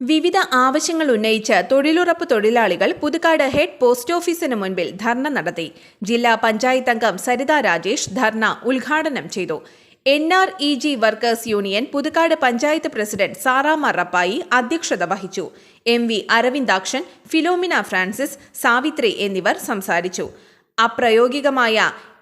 വിവിധ ആവശ്യങ്ങൾ ഉന്നയിച്ച് തൊഴിലുറപ്പ് തൊഴിലാളികൾ പുതുക്കാട് ഹെഡ് പോസ്റ്റ് ഓഫീസിന് മുൻപിൽ ധർണ നടത്തി. ജില്ലാ പഞ്ചായത്ത് അംഗം സരിത രാജേഷ് ധർണ ഉദ്ഘാടനം ചെയ്തു. N R E G workers union Puthukkad panchayat president Sarama Rappai അധ്യക്ഷത വഹിച്ചു. M V Aravindakshan Philomina Francis Savithri എന്നിവർ സംസാരിച്ചു. അപ്രയോഗികമായ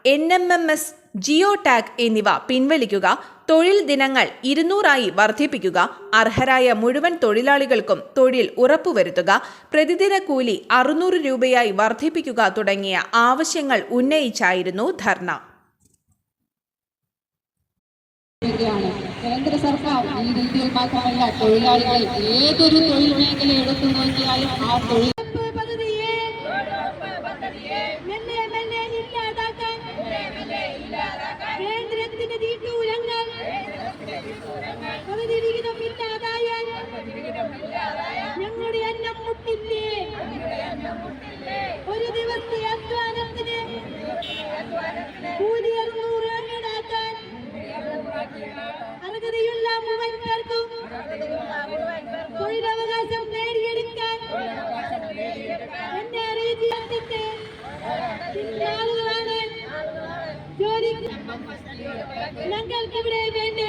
N M M S geo tag എന്നിവ പിൻവലിക്കുക തൊഴിൽ ദിനങ്ങൾ ഇരുന്നൂറായി വർദ്ധിപ്പിക്കുക അർഹരായ മുഴുവൻ തൊഴിലാളികൾക്കും തൊഴിൽ ഉറപ്പുവരുത്തുക പ്രതിദിന കൂലി അറുന്നൂറ് രൂപയായി വർദ്ധിപ്പിക്കുക തുടങ്ങിയ ആവശ്യങ്ങൾ ഉന്നയിച്ചായിരുന്നു ധർണ. കേന്ദ്ര സർക്കാർ ഈ രീതിയിൽ മാത്രമല്ല തൊഴിലാളികളെ ഏതൊരു തൊഴിൽ മേഖല എടുത്തു നോക്കിയാലും ആ തൊഴിൽ മുട്ടില്ലേ? ഒരു ദിവസത്തെ അധ്വാനത്തിന് കൂലി അറുന്നൂറ് ഈടാക്കാൻ അർഹതയുള്ള മുഴുവൻ പേർക്കും തൊഴിലവകാശം നേടിയെടുക്കാൻ എന്നെ അറിയിച്ചിട്ട് ആളുകളാണ് ജോലി ഞങ്ങൾക്കിവിടെ വേണ്ടേ